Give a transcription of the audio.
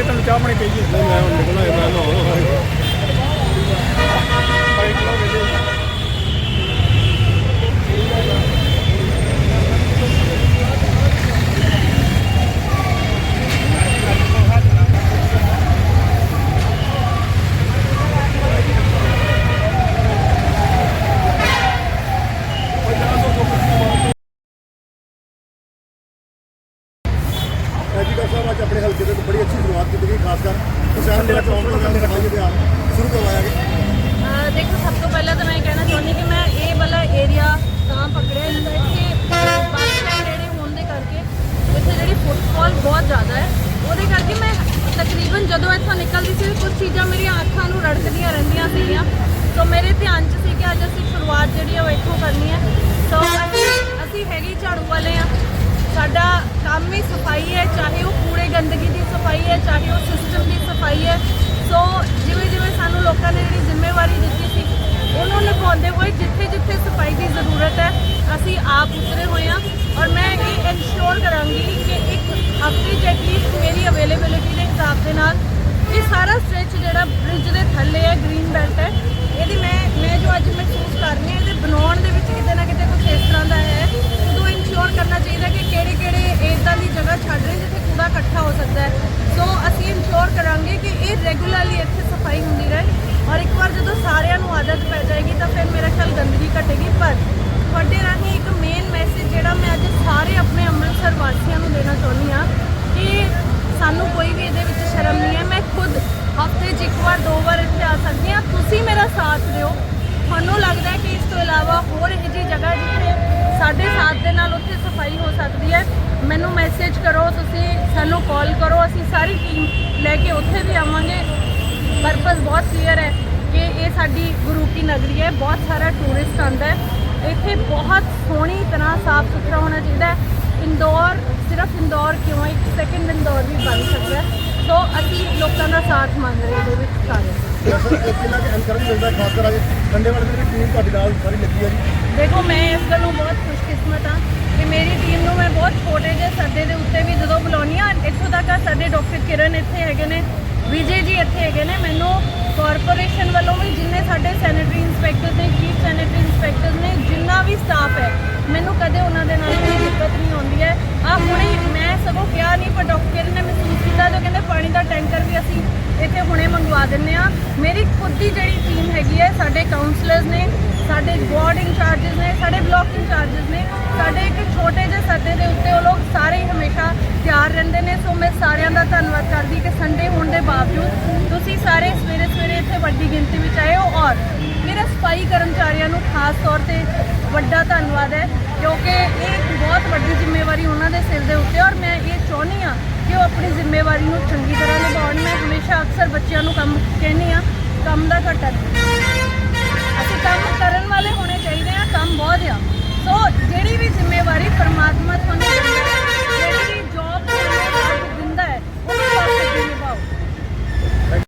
ਚੱਲੀਏ ਤੈਨੂੰ ਚਾਹ ਪੀਈਏ ਨਹੀਂ ਮੈਂ ਹੁਣ ਨਿਕਲਣਾ ਹੈ ਮੈਂ ਨਹਾਉਣਾ ਬਾਈਕ ਲਓ ਵੇਲੇ ਐਜੀ ਡਾਕਟਰ ਸਾਹਿਬ ਅੱਜ ਆਪਣੇ ਹਲਕੇ ਦੇ ਵਿੱਚ ਬੜੀ ਅੱਛੀ ਸ਼ੁਰੂਆਤ ਕੀਤੀ ਗਈ ਖਾਸ ਕਰ ਕਿਸਾਨ ਮੇਰਾ ਚੌਂਕ ਦਾ ਕੰਮ ਸਫ਼ਾਈ ਅਭਿਆਨ ਸ਼ੁਰੂ ਕਰਵਾਇਆ ਗਿਆ ਦੇਖੋ, ਸਭ ਤੋਂ ਪਹਿਲਾਂ ਤਾਂ ਮੈਂ ਕਹਿਣਾ ਚਾਹੁੰਦੀ ਕਿ ਮੈਂ ਇਹ ਵਾਲਾ ਏਰੀਆ ਤਾਂ ਪਕੜਿਆ ਜਿੱਥੇ ਇੱਥੇ ਬੱਸ ਸਟੈਂਡ ਹੋਣ ਦੇ ਕਰਕੇ ਇੱਥੇ ਜਿਹੜੀ ਫੁੱਟਫਾਲ ਬਹੁਤ ਜ਼ਿਆਦਾ ਹੈ, ਉਹਦੇ ਕਰਕੇ ਮੈਂ ਤਕਰੀਬਨ ਜਦੋਂ ਇੱਥੋਂ ਨਿਕਲਦੀ ਸੀ, ਕੁਝ ਚੀਜ਼ਾਂ ਮੇਰੀਆਂ ਅੱਖਾਂ ਨੂੰ ਰੜਕਦੀਆਂ ਰਹਿੰਦੀਆਂ ਸੀਗੀਆਂ। ਸੋ ਮੇਰੇ ਧਿਆਨ 'ਚ ਸੀ ਕਿ ਅੱਜ ਅਸੀਂ ਸ਼ੁਰੂਆਤ ਜਿਹੜੀ ਆ ਉਹ ਇੱਥੋਂ ਕਰਨੀ ਹੈ। ਸੋ ਅਸੀਂ ਅਸੀਂ ਹੈਗੇ ਝਾੜੂ ਵਾਲੇ ਆ। ਸਾਡਾ ਕੰਮ ਹੀ ਸਫ਼ਾਈ ਹੈ, ਚਾਹੇ ਉਹ ਕੂੜੇ ਗੰਦਗੀ ਦੀ ਸਫ਼ਾਈ ਹੈ, ਚਾਹੇ ਉਹ ਸਿਸਟਮ ਦੀ ਸਫ਼ਾਈ ਹੈ। ਸੋ ਜਿਵੇਂ ਜਿਵੇਂ ਸਾਨੂੰ ਲੋਕਾਂ ਨੇ ਜਿਹੜੀ ਜ਼ਿੰਮੇਵਾਰੀ ਦਿੱਤੀ ਸੀ, ਉਹਨੂੰ ਨਿਭਾਉਂਦੇ ਹੋਏ ਜਿੱਥੇ ਜਿੱਥੇ ਸਫ਼ਾਈ ਦੀ ਜ਼ਰੂਰਤ ਹੈ, ਅਸੀਂ ਆਪ ਉਤਰੇ ਹੋਏ ਹਾਂ ਔਰ ਮੈਂ ਇਹ ਇਨਸ਼ੋਰ ਕਰਾਂਗੀ ਕਿ ਇੱਕ ਹਫ਼ਤੇ 'ਚ ਐਟਲੀਸਟ ਮੇਰੀ ਅਵੇਲੇਬਿਲਿਟੀ ਦੇ ਹਿਸਾਬ ਦੇ ਨਾਲ ਇਹ ਸਾਰਾ ਸਟ੍ਰੈਚ ਜਿਹੜਾ ਬ੍ਰਿਜ ਦੇ ਥੱਲੇ ਹੈ ਗ੍ਰੀਨ ਬੈਲਟ ਹੈ, ਇਹਦੀ ਮੈਂ ਮੈਂ ਜੋ ਅੱਜ ਮਹਿਸੂਸ ਕਰ ਰਹੀ ਹਾਂ, ਇਹਦੇ ਬਣਾਉਣ ਦੇ ਵਿੱਚ ਕਿਤੇ ਨਾ ਕਿਤੇ ਕੁਝ ਇਸ ਤਰ੍ਹਾਂ ਦਾ ਹੈ ਉਦੋਂ ਇਨਸ਼ੋਰ ਕਰਨਾ ਚਾਹੀਦਾ ਕਿ ਕਿਹੜੇ ਕਿਹੜੇ ਇਦਾਂ ਦੀ ਜਗ੍ਹਾ ਛੱਡ ਰਹੇ ਜਿੱਥੇ ਕੂੜਾ ਇਕੱਠਾ ਹੋ ਸਕਦਾ ਹੈ। ਸੋ ਅਸੀਂ ਇਨਸ਼ੋਰ ਕਰਾਂਗੇ ਕਿ ਇਹ ਰੈਗੂਲਰਲੀ ਇੱਥੇ ਸਫ਼ਾਈ ਹੁੰਦੀ ਰਹੇ ਔਰ ਇੱਕ ਵਾਰ ਜਦੋਂ ਸਾਰਿਆਂ ਨੂੰ ਆਦਤ ਪੈ ਜਾਏਗੀ ਤਾਂ ਫਿਰ ਮੇਰਾ ਖਿਆਲ ਗੰਦਗੀ ਘਟੇਗੀ। ਪਰ ਤੁਹਾਡੇ ਰਾਹੀਂ ਇੱਕ ਮੇਨ ਮੈਸੇਜ ਜਿਹੜਾ ਮੈਂ ਅੱਜ ਸਾਰੇ ਆਪਣੇ ਅੰਮ੍ਰਿਤਸਰ ਵਾਸੀਆਂ ਨੂੰ ਦੇਣਾ ਚਾਹੁੰਦੀ ਹਾਂ ਕਿ ਸਾਨੂੰ ਕੋਈ ਵੀ ਇਹਦੇ ਵਿੱਚ ਸ਼ਰਮ ਨਹੀਂ ਹੈ। ਮੈਂ ਖੁਦ ਹਫ਼ਤੇ 'ਚ ਇੱਕ ਵਾਰ, ਦੋ ਵਾਰ ਇੱਥੇ ਆ ਸਕਦੀ ਹਾਂ। ਤੁਸੀਂ ਮੇਰਾ ਸਾਥ ਦਿਓ। ਤੁਹਾਨੂੰ ਲੱਗਦਾ ਕਿ ਇਸ ਤੋਂ ਇਲਾਵਾ ਹੋਰ ਇਹੋ ਜਿਹੀ ਜਗ੍ਹਾ ਜਿੱਥੇ ਸਾਡੇ ਸਾਥ ਦੇ ਨਾਲ ਉੱਥੇ ਸਫ਼ਾਈ ਹੋ ਸਕਦੀ ਹੈ। ਮੈਨੂੰ ਮੈਸੇਜ ਕਰੋ ਤੁਸੀਂ ਸਾਨੂੰ ਕਾਲ ਕਰੋ ਅਸੀਂ ਸਾਰੀ ਟੀਮ ਲੈ ਕੇ ਉੱਥੇ ਵੀ ਆਵਾਂਗੇ। ਪਰਪਸ ਬਹੁਤ ਕਲੀਅਰ ਹੈ ਕਿ ਇਹ ਸਾਡੀ ਗੁਰੂ ਕੀ ਨਗਰੀ ਹੈ ਬਹੁਤ ਸਾਰਾ ਟੂਰਿਸਟ ਆਉਂਦਾ ਹੈ। ਇੱਥੇ ਬਹੁਤ ਸੋਹਣੀ ਤਰ੍ਹਾਂ ਸਾਫ਼ ਸੁਥਰਾ ਹੋਣਾ ਚਾਹੀਦਾ ਹੈ। ਇੰਦੌਰ ਸਿਰਫ ਇੰਦੌਰ ਕਿਉਂ ਇੱਕ ਸੈਕਿੰਡ ਇੰਦੌਰ ਵੀ ਬਣ ਸਕਦਾ ਹੈ। ਸੋ ਅਸੀਂ ਲੋਕਾਂ ਦਾ ਸਾਥ ਮੰਗ ਰਹੇ ਹਾਂ ਇਹਦੇ ਵਿੱਚ ਸਾਰੇ। ਦੇਖੋ ਮੈਂ ਇਸ ਗੱਲੋਂ ਬਹੁਤ ਖੁਸ਼ਕਿਸਮਤ ਹਾਂ। ਕਿ ਮੇਰੀ ਟੀਮ ਨੂੰ ਮੈਂ ਬਹੁਤ ਛੋਟੇ ਜਿਹੇ ਸੱਦੇ ਦੇ ਉੱਤੇ ਵੀ ਜਦੋਂ ਬੁਲਾਉਂਦੀ ਹਾਂ ਇੱਥੋਂ ਤੱਕ ਸਾਡੇ ਡਾਕਟਰ ਕਿਰਨ ਇੱਥੇ ਹੈਗੇ ਨੇ, ਵਿਜੇ ਜੀ ਇੱਥੇ ਹੈਗੇ ਨੇ। ਮੈਨੂੰ ਕਾਰਪੋਰੇਸ਼ਨ ਵੱਲੋਂ ਵੀ ਜਿੰਨੇ ਸਾਡੇ ਸੈਨੇਟਰੀ ਇੰਸਪੈਕਟਰ ਨੇ ਚੀਫ ਸੈਨੇਟਰੀ ਇੰਸਪੈਕਟਰ ਨੇ, ਜਿੰਨਾ ਵੀ ਸਟਾਫ ਹੈ, ਮੈਨੂੰ ਕਦੇ ਉਹਨਾਂ ਦੇ ਨਾਲ ਕੋਈ ਦਿੱਕਤ ਨਹੀਂ ਆਉਂਦੀ ਹੈ। ਆ ਹੁਣੇ ਮੈਂ ਸਗੋਂ ਕਿਹਾ ਨਹੀਂ, ਪਰ ਡਾਕਟਰ ਕਿਰਨ ਨੇ ਮਹਿਸੂਸ ਕੀਤਾ, ਜੋ ਕਹਿੰਦੇ ਪਾਣੀ ਦਾ ਟੈਂਕਰ ਵੀ ਅਸੀਂ ਇੱਥੇ ਹੁਣੇ ਮੰਗਵਾ ਦਿੰਨੇ ਆ ਮੇਰੀ ਖੁਦ ਦੀ ਜਿਹੜੀ ਟੀਮ ਹੈਗੀ ਹੈ, ਸਾਡੇ ਕਾਉਂਸਲਰਸ ਨੇ ਰਸਤੇ ਦੇ ਉੱਤੇ ਉਹ ਲੋਕ ਸਾਰੇ ਹੀ ਹਮੇਸ਼ਾ ਤਿਆਰ ਰਹਿੰਦੇ ਨੇ। ਸੋ ਮੈਂ ਸਾਰਿਆਂ ਦਾ ਧੰਨਵਾਦ ਕਰਦੀ ਕਿ ਸੰਡੇ ਹੋਣ ਦੇ ਬਾਵਜੂਦ ਤੁਸੀਂ ਸਾਰੇ ਸਵੇਰੇ ਸਵੇਰੇ ਇੱਥੇ ਵੱਡੀ ਗਿਣਤੀ ਵਿੱਚ ਆਏ ਹੋ ਔਰ ਮੇਰੇ ਸਫ਼ਾਈ ਕਰਮਚਾਰੀਆਂ ਨੂੰ ਖਾਸ ਤੌਰ ਤੇ ਵੱਡਾ ਧੰਨਵਾਦ ਹੈ ਕਿਉਂਕਿ ਇਹ ਬਹੁਤ ਵੱਡੀ ਜ਼ਿੰਮੇਵਾਰੀ ਉਹਨਾਂ ਦੇ ਸਿਰ ਦੇ ਉੱਤੇ ਔਰ ਮੈਂ ਇਹ ਚਾਹੁੰਦੀ ਆ ਕਿ ਉਹ ਆਪਣੀ ਜ਼ਿੰਮੇਵਾਰੀ ਨੂੰ ਚੰਗੀ ਤਰ੍ਹਾਂ ਨਿਭਾਉਣ। ਮੈਂ ਹਮੇਸ਼ਾ ਅਕਸਰ ਬੱਚਿਆਂ ਨੂੰ ਕੰਮ ਕਹਿੰਦੀ ਆ ਕੰਮ ਦਾ ਘਟਾ ਅਸੀਂ ਕੰਮ ਕਰਨ ਵਾਲੇ ਹੋਣੇ ਚਾਹੀਦੇ ਆ ਕੰਮ ਬਹੁਤ ਆ। ਸੋ ਜਿਹੜੀ આત્મહત્યા